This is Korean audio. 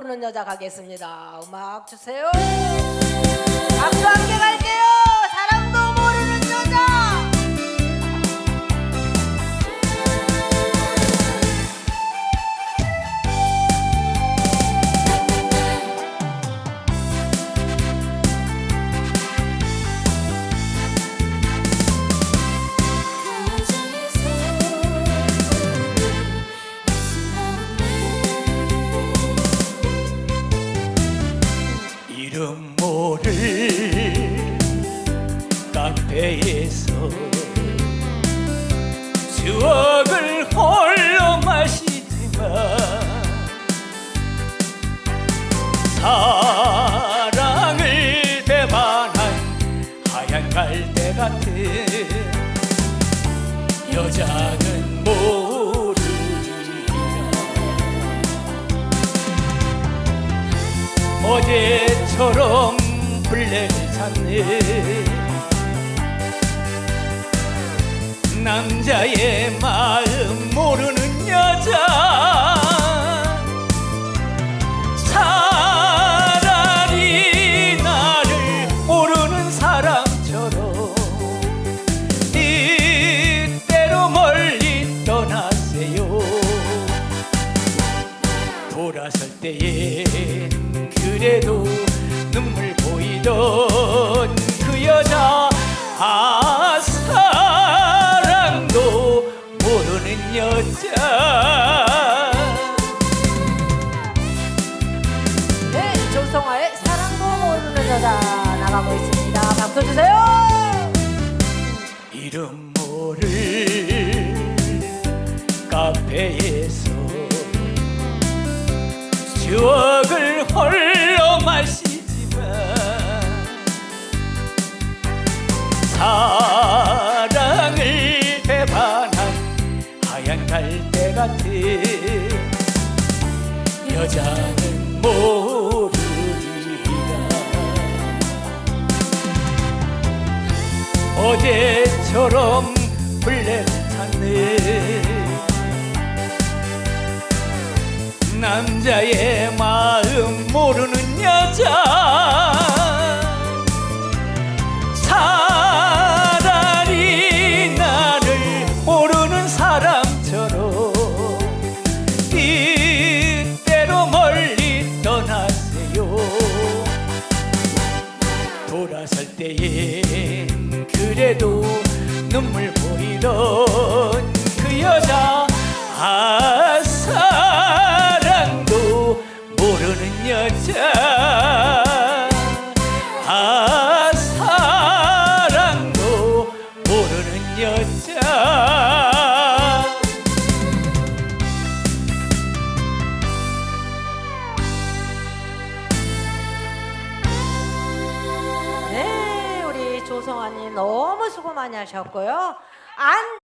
모르는 여자 가겠습니다. 음악 주세요. 박수 함께 갈게요. 이름 모를 카페에서 추억을 홀로 마시지만 사랑을 배반한 하얀 갈대 같은 여자는 어제처럼 찾네 남자의 마 돌아설 때엔 그래도 눈물 보이던 그 여자 아 사랑도 모르는 여자 네, 조성아의 사랑도 모르는 여자 나가고 있습니다. 박수 주세요. 이름 모를 카페에 추억을 홀로 마시지만 사랑을 배반한 하얀 갈대 같은 여자는 모르리라. 어제처럼 블랙 찾네 남자의 모르는 여자. 차라리 나를 모르는 사람처럼 이때로 멀리 떠나세요. 돌아설 때엔 그래도 눈물 보이던 그 여자 조성아님 너무 수고 많이 하셨고요. 안